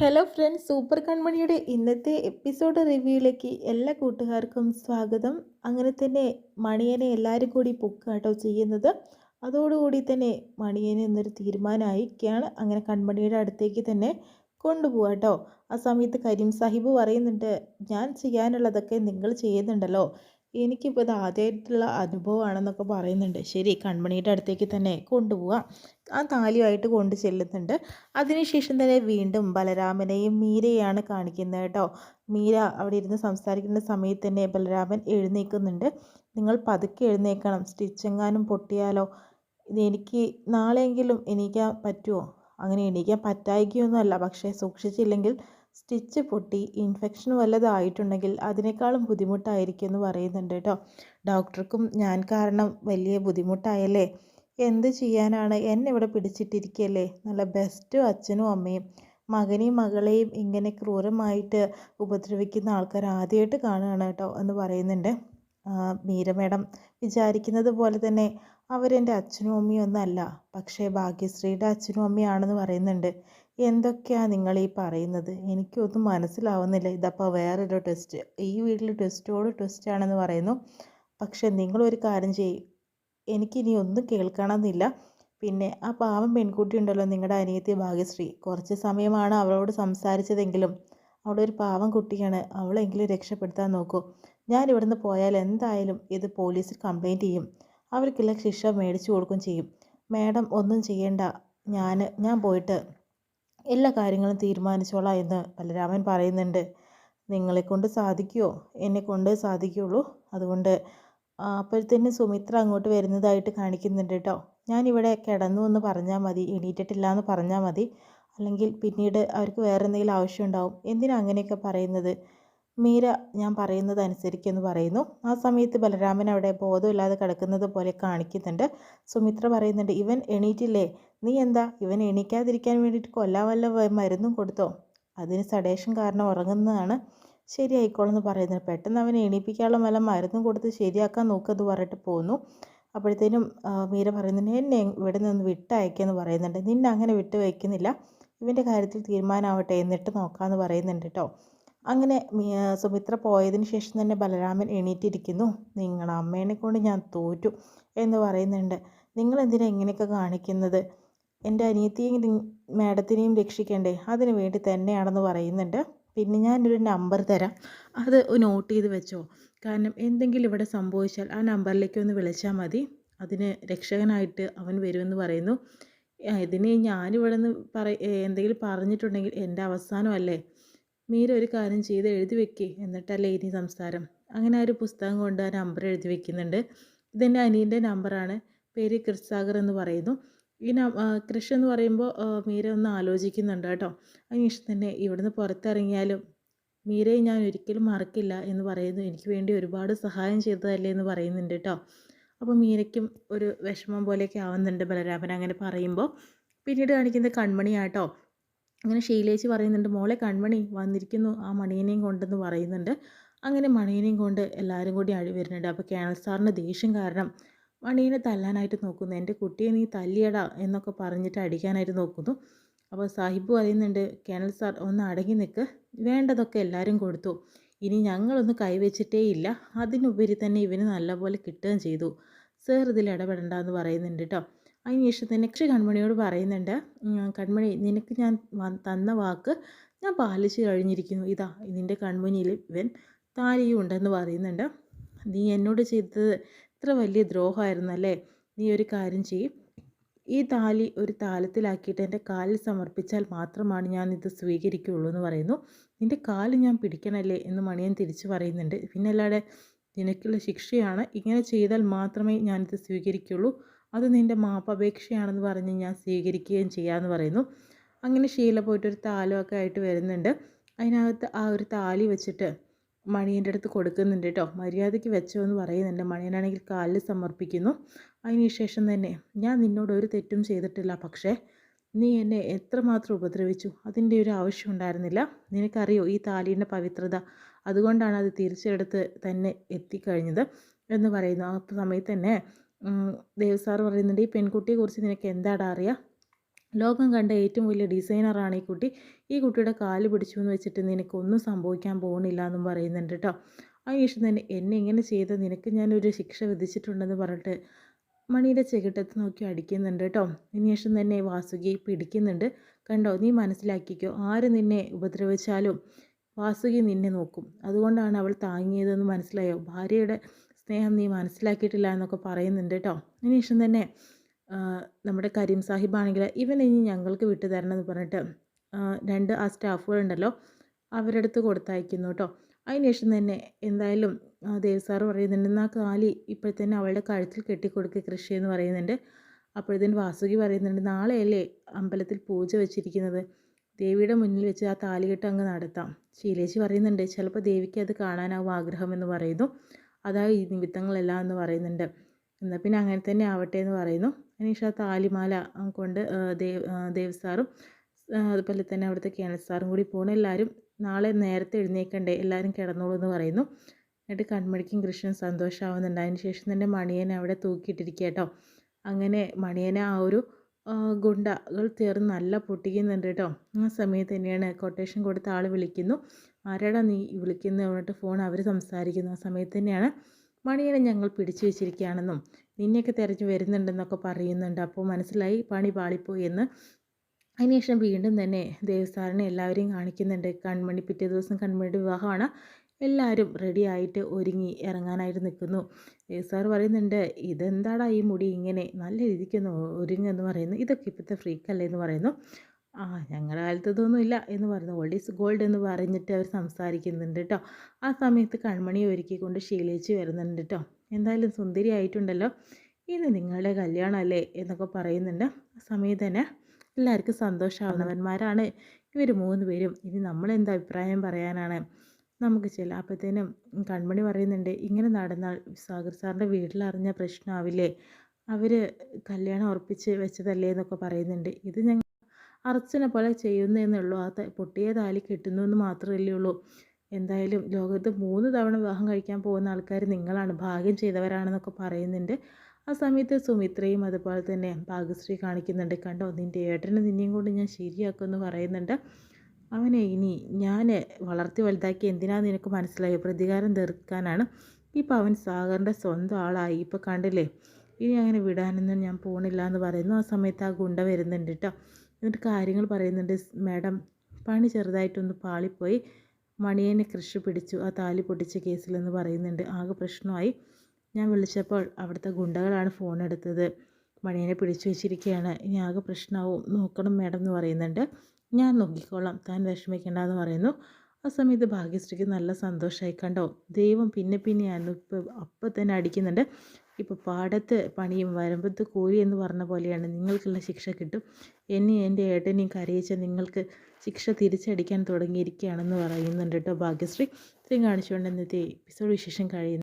Hello friends super കൺമണിയുടെ ഇന്നത്തെ episode റിവ്യൂയിലേക്ക് എല്ലാ കൂട്ടുകാർക്കും സ്വാഗതം. അങ്ങനെ തന്നെ മണിയനെ എല്ലാവരും കൂടി പൊക്കാട്ടോ ചെയ്യുന്നത്. അതോടുകൂടി തന്നെ മണിയനെ എന്നൊരു തീരുമാനമായിരിക്കുകയാണ്. അങ്ങനെ കൺമണിയുടെ അടുത്തേക്ക് തന്നെ കൊണ്ടുപോകാട്ടോ ആ സമയത്ത് കരീം സാഹിബ് പറയുന്നുണ്ട് ഞാൻ ചെയ്യാനുള്ളതൊക്കെ നിങ്ങൾ ചെയ്യുന്നുണ്ടല്ലോ. എനിക്കിപ്പോൾ ഇത് ആദ്യമായിട്ടുള്ള അനുഭവമാണെന്നൊക്കെ പറയുന്നുണ്ട്. ശരി കൺമണിയുടെ അടുത്തേക്ക് തന്നെ കൊണ്ടുപോവാം. ആ താലിയുമായിട്ട് കൊണ്ട് ചെല്ലുന്നുണ്ട്. അതിനുശേഷം തന്നെ വീണ്ടും ബലരാമനെയും മീരയാണ് കാണിക്കുന്നത് കേട്ടോ. മീര അവിടെ ഇരുന്ന് സംസാരിക്കുന്ന സമയത്ത് തന്നെ ബലരാമൻ എഴുന്നേൽക്കുന്നുണ്ട്. നിങ്ങൾ പതുക്കെ എഴുന്നേൽക്കണം. സ്റ്റിച്ചെങ്ങാനും പൊട്ടിയാലോ? എനിക്ക് നാളെയെങ്കിലും എണീക്കാൻ പറ്റുമോ? അങ്ങനെ എണീക്കാൻ പറ്റായികയൊന്നുമല്ല. പക്ഷേ സൂക്ഷിച്ചില്ലെങ്കിൽ സ്റ്റിച്ച് പൊട്ടി ഇൻഫെക്ഷൻ വല്ലതായിട്ടുണ്ടെങ്കിൽ അതിനേക്കാളും ബുദ്ധിമുട്ടായിരിക്കും എന്ന് പറയുന്നുണ്ട് കേട്ടോ ഡോക്ടർക്കും ഞാൻ കാരണം വലിയ ബുദ്ധിമുട്ടായല്ലേ? എന്ത് ചെയ്യാനാണ്? എന്നെ ഇവിടെ പിടിച്ചിട്ടിരിക്കുകയല്ലേ നല്ല ബെസ്റ്റ് അച്ഛനും അമ്മയും മകനെയും മകളെയും ഇങ്ങനെ ക്രൂരമായിട്ട് ഉപദ്രവിക്കുന്ന ആൾക്കാർ ആദ്യമായിട്ട് കാണുകയാണ് കേട്ടോ എന്ന് പറയുന്നുണ്ട്. മീര മേഡം വിചാരിക്കുന്നത് പോലെ തന്നെ അവരെന്റെ അച്ഛനും അമ്മയും ഒന്നല്ല പക്ഷേ ഭാഗ്യശ്രീയുടെ അച്ഛനും അമ്മയാണെന്ന് പറയുന്നുണ്ട്. എന്തൊക്കെയാണ് നിങ്ങൾ ഈ പറയുന്നത്? എനിക്കൊന്നും മനസ്സിലാവുന്നില്ല. ഇതപ്പോൾ വേറൊരു ടെസ്റ്റ് ഈ വീട്ടിൽ ടെസ്റ്റോട് ടെസ്റ്റാണെന്ന് പറയുന്നു. പക്ഷെ നിങ്ങളൊരു കാര്യം ചെയ്യും. എനിക്കിനി ഒന്നും കേൾക്കണമെന്നില്ല. പിന്നെ ആ പാവം പെൺകുട്ടി ഉണ്ടല്ലോ നിങ്ങളുടെ അനിയത്തി ഭാഗ്യശ്രീ. കുറച്ച് സമയമാണ് അവളോട് സംസാരിച്ചതെങ്കിലും അവളൊരു പാവം കുട്ടിയാണ്. അവളെങ്കിലും രക്ഷപ്പെടുത്താൻ നോക്കൂ. ഞാൻ ഇവിടുന്ന് പോയാൽ എന്തായാലും ഇത് പോലീസിൽ കംപ്ലയിന്റ് ചെയ്യും. അവർക്കുള്ള ശിക്ഷ മേടിച്ചു കൊടുക്കുകയും ചെയ്യും. മാഡം ഒന്നും ചെയ്യേണ്ട. ഞാൻ ഞാൻ പോയിട്ട് എല്ലാ കാര്യങ്ങളും തീരുമാനിച്ചോളാം എന്ന് ബലരാമൻ പറയുന്നുണ്ട്. നിങ്ങളെക്കൊണ്ട് സാധിക്കുമോ എന്നെ കൊണ്ട് സാധിക്കുകയുള്ളൂ അതുകൊണ്ട് അപ്പോഴത്തേന് സുമിത്ര അങ്ങോട്ട് വരുന്നതായിട്ട് കാണിക്കുന്നുണ്ട് കേട്ടോ. ഞാനിവിടെ കിടന്നു എന്ന് പറഞ്ഞാൽ മതി എണീറ്റിട്ടില്ല എന്ന് പറഞ്ഞാൽ മതി. അല്ലെങ്കിൽ പിന്നീട് അവർക്ക് വേറെ എന്തെങ്കിലും ആവശ്യം ഉണ്ടാവും. അങ്ങനെയൊക്കെ പറയുന്നത്? മീര ഞാൻ പറയുന്നത് അനുസരിക്കുമെന്ന് പറയുന്നു. ആ സമയത്ത് ബലരാമൻ അവിടെ ബോധമില്ലാതെ കിടക്കുന്നത് പോലെ കാണിക്കുന്നുണ്ട്. സുമിത്ര പറയുന്നുണ്ട് ഇവൻ എണീറ്റില്ലേ? നീ എന്താ? ഇവൻ എണീക്കാതിരിക്കാൻ വേണ്ടിയിട്ട് കൊല്ലാ വല്ല മരുന്നും കൊടുത്തോ? അതിന് സഡേഷൻ കാരണം ഉറങ്ങുന്നതാണ്. ശരിയായിക്കോളെന്ന് പറയുന്നത് പെട്ടെന്ന് അവൻ എണീപ്പിക്കാനുള്ള വല്ല മരുന്നും കൊടുത്ത് ശരിയാക്കാൻ നോക്കുമെന്ന് പറഞ്ഞിട്ട് പോകുന്നു അപ്പോഴത്തേനും മീര പറയുന്നുണ്ട് എന്നെ ഇവിടെ നിന്ന് വിട്ടയക്കുമെന്ന് പറയുന്നുണ്ട്. നിന്നെ അങ്ങനെ വിട്ട് വയ്ക്കുന്നില്ല ഇവന്റെ കാര്യത്തിൽ തീരുമാനമാവട്ടെ എന്നിട്ട് നോക്കാമെന്ന് പറയുന്നുണ്ട് കേട്ടോ അങ്ങനെ സുമിത്ര പോയതിന് ശേഷം തന്നെ ബലരാമൻ എണീറ്റിരിക്കുന്നു. നിങ്ങളുടെ അമ്മേനെ കൊണ്ട് ഞാൻ തോറ്റു എന്ന് പറയുന്നുണ്ട്. നിങ്ങൾ എന്തിനാ ഇങ്ങനെയൊക്കെ കാണിക്കുന്നത്? എന്റെ അനിയത്തിയും മാഡത്തിനെയും രക്ഷിക്കണ്ടേ? അതിനു വേണ്ടി തന്നെയാണെന്ന് പറയുന്നുണ്ട്. പിന്നെ ഞാനൊരു നമ്പർ തരാം. അത് നോട്ട് ചെയ്ത് വെച്ചോ. കാരണം എന്തെങ്കിലും ഇവിടെ സംഭവിച്ചാൽ ആ നമ്പറിലേക്ക് ഒന്ന് വിളിച്ചാൽ മതി. അതിന് രക്ഷകനായിട്ട് അവൻ വരുമെന്ന് പറയുന്നു. ഇതിന് ഞാനിവിടെ നിന്ന് പറ എന്തെങ്കിലും പറഞ്ഞിട്ടുണ്ടെങ്കിൽ എന്റെ അവസാനമല്ലേ മീര ഒരു കാര്യം ചെയ്ത് എഴുതി വെക്കേ എന്നിട്ടല്ലേ ഇനി സംസാരം. അങ്ങനെ ആ ഒരു പുസ്തകം കൊണ്ട് ആ നമ്പർ എഴുതി വെക്കുന്നുണ്ട്. ഇതെന്റെ അനിയന്റെ നമ്പറാണ്. പേര് കൃഷ്സാഗർ എന്ന് പറയുന്നു. ഈ കൃഷ് എന്ന് പറയുമ്പോൾ മീര ഒന്ന് ആലോചിക്കുന്നുണ്ട് കേട്ടോ. അതിനുശേഷം തന്നെ ഇവിടുന്ന് പുറത്തിറങ്ങിയാലും മീരയെ ഞാൻ ഒരിക്കലും മറക്കില്ല എന്ന് പറയുന്നു. എനിക്ക് വേണ്ടി ഒരുപാട് സഹായം ചെയ്തതല്ലേ എന്ന് പറയുന്നുണ്ട് കേട്ടോ. അപ്പോൾ മീരയ്ക്കും ഒരു വിഷമം പോലെയൊക്കെ ആവുന്നുണ്ട് ബലരാമൻ അങ്ങനെ പറയുമ്പോൾ പിന്നീട് കാണിക്കുന്നത് കൺമണിയാട്ടോ അങ്ങനെ ഷീലേച്ചി പറയുന്നുണ്ട് മോളെ കൺമണി വന്നിരിക്കുന്നു. ആ മണിയനെയും കൊണ്ടെന്ന് പറയുന്നുണ്ട്. അങ്ങനെ മണിയനെയും കൊണ്ട് എല്ലാവരും കൂടി അഴി വരുന്നുണ്ട്. അപ്പോൾ കേണൽ സാറിന് ദേഷ്യം കാരണം മണിയനെ തല്ലാനായിട്ട് നോക്കുന്നു. എന്റെ കുട്ടിയെ നീ തല്ലിയടാ എന്നൊക്കെ പറഞ്ഞിട്ട് അടിക്കാനായിട്ട് നോക്കുന്നു. അപ്പോൾ സാഹിബ് പറയുന്നുണ്ട് കേണൽ സാർ ഒന്ന് അടങ്ങി നിൽക്ക് വേണ്ടതൊക്കെ എല്ലാവരും കൊടുത്തു. ഇനി ഞങ്ങളൊന്നും കൈവച്ചിട്ടേ ഇല്ല. അതിനുപരി തന്നെ ഇവന് നല്ലപോലെ കിട്ടുകയും ചെയ്തു. സാർ ഇതിൽ ഇടപെടണ്ട എന്ന് പറയുന്നുണ്ട് കേട്ടോ അതിനുശേഷം തന്നെ കൃഷി കൺമണിയോട് പറയുന്നുണ്ട് കൺമണി നിനക്ക് ഞാൻ തന്ന വാക്ക് ഞാൻ പാലിച്ചു കഴിഞ്ഞിരിക്കുന്നു. ഇതാ നിന്റെ കൺമുനിയിൽ ഇവൻ താലിയും ഉണ്ടെന്ന് പറയുന്നുണ്ട്. നീ എന്നോട് ചെയ്തത് ഇത്ര വലിയ ദ്രോഹമായിരുന്നല്ലേ? നീ ഒരു കാര്യം ചെയ്യും. ഈ താലി ഒരു താലത്തിലാക്കിയിട്ട് എന്റെ കാലിൽ സമർപ്പിച്ചാൽ മാത്രമാണ് ഞാൻ ഇത് സ്വീകരിക്കുകയുള്ളൂ എന്ന് പറയുന്നു. നിന്റെ കാൽ ഞാൻ പിടിക്കണല്ലേ എന്ന് മണിയൻ തിരിച്ചു പറയുന്നുണ്ട്. പിന്നെ അല്ലാതെ നിനക്കുള്ള ശിക്ഷയാണ് ഇങ്ങനെ ചെയ്താൽ മാത്രമേ ഞാനിത് സ്വീകരിക്കുള്ളൂ. അത് നിന്റെ മാപ്പപേക്ഷയാണെന്ന് പറഞ്ഞ് ഞാൻ സ്വീകരിക്കുകയും ചെയ്യാമെന്ന് പറയുന്നു. അങ്ങനെ ഷീല പോയിട്ടൊരു താലമൊക്കെ ആയിട്ട് വരുന്നുണ്ട്. അതിനകത്ത് ആ ഒരു താലി വെച്ചിട്ട് മണിയന്റെ അടുത്ത് കൊടുക്കുന്നുണ്ട് കേട്ടോ. മര്യാദയ്ക്ക് വെച്ചോ എന്ന് പറയുന്നുണ്ട്. മണിയനാണെങ്കിൽ കാലിൽ സമർപ്പിക്കുന്നു. അതിനുശേഷം തന്നെ ഞാൻ നിന്നോട് ഒരു തെറ്റും ചെയ്തിട്ടില്ല. പക്ഷേ നീ എന്നെ എത്രമാത്രം ഉപദ്രവിച്ചു? അതിന്റെ ഒരു ആവശ്യം ഉണ്ടായിരുന്നില്ല. നിനക്കറിയോ ഈ താലീന്റെ പവിത്രത? അതുകൊണ്ടാണ് അത് തിരിച്ചെടുത്ത് തന്നെ എത്തിക്കഴിഞ്ഞത് എന്ന് പറയുന്നു. ആ സമയത്ത് തന്നെ ദേവ് സാർ പറയുന്നുണ്ട് ഈ പെൺകുട്ടിയെക്കുറിച്ച് നിനക്ക് എന്താടാ അറിയാം? ലോകം കണ്ട ഏറ്റവും വലിയ ഡിസൈനറാണ് ഈ കുട്ടി. ഈ കുട്ടിയുടെ കാൽ പിടിച്ചു എന്ന് വെച്ചിട്ട് നിനക്കൊന്നും സംഭവിക്കാൻ പോകുന്നില്ല എന്നും പറയുന്നുണ്ട് കേട്ടോ അതിനുശേഷം തന്നെ എന്നെ ഇങ്ങനെ ചെയ്ത്? നിനക്ക് ഞാനൊരു ശിക്ഷ വിധിച്ചിട്ടുണ്ടെന്ന് പറഞ്ഞിട്ട് മണിയുടെ ചെകിട്ടത്ത് നോക്കി അടിക്കുന്നുണ്ട് കേട്ടോ അതിനുശേഷം തന്നെ വാസുകി പിടിക്കുന്നുണ്ട്. കണ്ടോ നീ മനസ്സിലാക്കിക്കോ ആര് നിന്നെ ഉപദ്രവിച്ചാലും വാസുകി നിന്നെ നോക്കും. അതുകൊണ്ടാണ് അവൾ താങ്ങിയതെന്ന് മനസ്സിലായോ? ഭാര്യയുടെ സ്നേഹം നീ മനസ്സിലാക്കിയിട്ടില്ല എന്നൊക്കെ പറയുന്നുണ്ട് കേട്ടോ അതിനുശേഷം തന്നെ നമ്മുടെ കരീം സാഹിബാണെങ്കിൽ ഇവൻ ഇനി ഞങ്ങൾക്ക് വിട്ടു തരണം എന്ന് പറഞ്ഞിട്ട് രണ്ട് ആ സ്റ്റാഫുകളുണ്ടല്ലോ അവരുടെ അടുത്ത് കൊടുത്തയക്കുന്നു കേട്ടോ അതിനുശേഷം തന്നെ എന്തായാലും ദേവ് പറയുന്നുണ്ട് എന്നാൽ കാലി ഇപ്പോഴത്തന്നെ അവളുടെ കഴുത്തിൽ കെട്ടിക്കൊടുക്കുക കൃഷി എന്ന് പറയുന്നുണ്ട്. അപ്പോഴത്തേന് വാസുകി പറയുന്നുണ്ട് നാളെയല്ലേ അമ്പലത്തിൽ പൂജ വെച്ചിരിക്കുന്നത്. ദേവിയുടെ മുന്നിൽ വെച്ച് ആ താലികെട്ട് അങ്ങ് നടത്താം. ശീലേശി പറയുന്നുണ്ട് ചിലപ്പോൾ ദേവിക്ക് അത് കാണാനാവും ആഗ്രഹമെന്ന് പറയുന്നു. അതായത് ഈ നിമിത്തങ്ങളെല്ലാം എന്ന് പറയുന്നുണ്ട്. എന്നാൽ പിന്നെ അങ്ങനെ തന്നെ ആവട്ടെ എന്ന് പറയുന്നു. അനീഷ താലിമാല കൊണ്ട് ദേവ് ദേവ് സാറും അതുപോലെ തന്നെ അവിടുത്തെ കേണൽ സാറും കൂടി പോകണം എല്ലാവരും നാളെ നേരത്തെ എഴുന്നേക്കണ്ടേ? എല്ലാവരും കിടന്നോളൂ എന്ന് പറയുന്നു. എന്നിട്ട് കൺമണിക്കും കൃഷ്ണൻ സന്തോഷമാവുന്നുണ്ട് അതിന് ശേഷം തന്നെ മണിയനെ അവിടെ തൂക്കിയിട്ടിരിക്കുക കേട്ടോ. അങ്ങനെ മണിയനെ ആ ഒരു ഗുണ്ടകൾ ചേർന്ന് നല്ല പൊട്ടിക്കുന്നുണ്ട് കേട്ടോ. ആ സമയത്ത് തന്നെയാണ് കൊട്ടേഷൻ കൊടുത്ത ആൾ വിളിക്കുന്നു. ആരാടാ നീ? വിളിക്കുന്നത് പറഞ്ഞിട്ട് ഫോൺ അവർ സംസാരിക്കുന്നു. ആ സമയത്ത് തന്നെയാണ് മണിയനെ ഞങ്ങൾ പിടിച്ചു വെച്ചിരിക്കുകയാണെന്നും നിന്നെയൊക്കെ തിരഞ്ഞു വരുന്നുണ്ടെന്നൊക്കെ പറയുന്നുണ്ട്. അപ്പോൾ മനസ്സിലായി പണി പാളിപ്പോയി എന്ന്. അതിനുശേഷം വീണ്ടും തന്നെ ദേവസ്ഥാനെ എല്ലാവരെയും കാണിക്കുന്നുണ്ട്. കൺമണി പിറ്റേ ദിവസം കൺമണിയുടെ വിവാഹമാണ്. എല്ലാവരും റെഡിയായിട്ട് ഒരുങ്ങി ഇറങ്ങാനായിട്ട് നിൽക്കുന്നു. സാർ പറയുന്നുണ്ട് ഇതെന്താടാ ഈ മുടി ഇങ്ങനെ നല്ല രീതിക്കൊന്ന് ഒരുങ്ങെന്ന്? പറയുന്നു. ഇതൊക്കെ ഇപ്പോഴത്തെ ഫ്രീക്കല്ലേ എന്ന് പറയുന്നു. ആ ഞങ്ങളുടെ കാലത്ത് ഇതൊന്നും ഇല്ല എന്ന് പറയുന്നു. ഓൾഡ് ഈസ് ഗോൾഡ് എന്ന് പറഞ്ഞിട്ട് അവർ സംസാരിക്കുന്നുണ്ട് കേട്ടോ ആ സമയത്ത് കൺമണി ഒരുക്കിക്കൊണ്ട് ശീലിച്ച് വരുന്നുണ്ട് കേട്ടോ എന്തായാലും സുന്ദരി ആയിട്ടുണ്ടല്ലോ. ഇന്ന് നിങ്ങളുടെ കല്യാണമല്ലേ എന്നൊക്കെ പറയുന്നുണ്ട്. ആ സമയത്ത് തന്നെ എല്ലാവർക്കും സന്തോഷമാവുന്നവന്മാരാണ് ഇവർ മൂന്ന് പേരും. ഇനി നമ്മളെന്താ അഭിപ്രായം പറയാനാണ്? നമുക്ക് ചെല്ലാം അപ്പോഴത്തേനും കൺമണി പറയുന്നുണ്ട് ഇങ്ങനെ നടന്നാൽ സാഗർ സാറിന്റെ വീട്ടിലറിഞ്ഞ പ്രശ്നമാവില്ലേ അവർ കല്യാണം ഉറപ്പിച്ച് വെച്ചതല്ലേ? എന്നൊക്കെ പറയുന്നുണ്ട്. ഇത് ഞങ്ങൾ അർച്ചനെ പോലെ ചെയ്യുന്നതെന്നുള്ളൂ ആ പൊട്ടിയ താലി കെട്ടുന്നു എന്ന് മാത്രമല്ലേ ഉള്ളൂ. എന്തായാലും ലോകത്ത് മൂന്ന് തവണ വിവാഹം കഴിക്കാൻ പോകുന്ന ആൾക്കാർ നിങ്ങളാണ്. ഭാഗ്യം ചെയ്തവരാണെന്നൊക്കെ പറയുന്നുണ്ട്. ആ സമയത്ത് സുമിത്രയും അതുപോലെ തന്നെ ഭാഗ്യശ്രീ കാണിക്കുന്നുണ്ട്. കണ്ടോ? നിന്റെ ഏട്ടനെ നിന്നെയും കൊണ്ട് ഞാൻ ശരിയാക്കുമെന്ന് പറയുന്നുണ്ട്. അവനെ ഇനി ഞാൻ വളർത്തി വലുതാക്കി എന്തിനാന്ന് നിനക്ക് മനസ്സിലായി? പ്രതികാരം തീർക്കാനാണ്. ഇപ്പം അവൻ സാഗറിന്റെ സ്വന്തം ആളായി. ഇപ്പോൾ കണ്ടില്ലേ? ഇനി അങ്ങനെ വിടാനൊന്നും ഞാൻ പോണില്ല എന്ന് പറയുന്നു. ആ സമയത്ത് ആ ഗുണ്ട വരുന്നുണ്ട് കേട്ടോ എന്നിട്ട് കാര്യങ്ങൾ പറയുന്നുണ്ട്. മാഡം പണി ചെറുതായിട്ടൊന്ന് പാളിപ്പോയി. മണിയനെ കൃഷി പിടിച്ചു. ആ താലി പൊട്ടിച്ച കേസിലെന്ന് പറയുന്നുണ്ട്. ആകെ പ്രശ്നമായി. ഞാൻ വിളിച്ചപ്പോൾ അവിടുത്തെ ഗുണ്ടകളാണ് ഫോൺ എടുത്തത്. മണിയനെ പിടിച്ചു വെച്ചിരിക്കുകയാണ്. ഇനി ആകെ പ്രശ്നമാവും. നോക്കണം മാഡം എന്ന് പറയുന്നുണ്ട്. ഞാൻ നോക്കിക്കോളാം. താൻ വിഷമിക്കേണ്ടെന്ന് പറയുന്നു. ആ സമയത്ത് ഭാഗ്യശ്രീക്ക് നല്ല സന്തോഷമായി കണ്ടോ? ദൈവം പിന്നെ പിന്നെയായിരുന്നു ഇപ്പോൾ അപ്പം തന്നെ അടിക്കുന്നുണ്ട്. ഇപ്പോൾ പാടത്ത് പണിയും വരമ്പത്ത് കോഴി എന്ന് പറഞ്ഞ പോലെയാണ്. നിങ്ങൾക്കുള്ള ശിക്ഷ കിട്ടും. എന്നെ എന്റെ ഏട്ടനെയും കരയിച്ച നിങ്ങൾക്ക് ശിക്ഷ തിരിച്ചടിക്കാൻ തുടങ്ങിയിരിക്കുകയാണെന്ന് പറയുന്നുണ്ട് കേട്ടോ ഭാഗ്യശ്രീ. ഇത്രയും കാണിച്ചുകൊണ്ട് ഇന്നത്തെ എപ്പിസോഡ് വിശേഷം കഴിയുന്നു.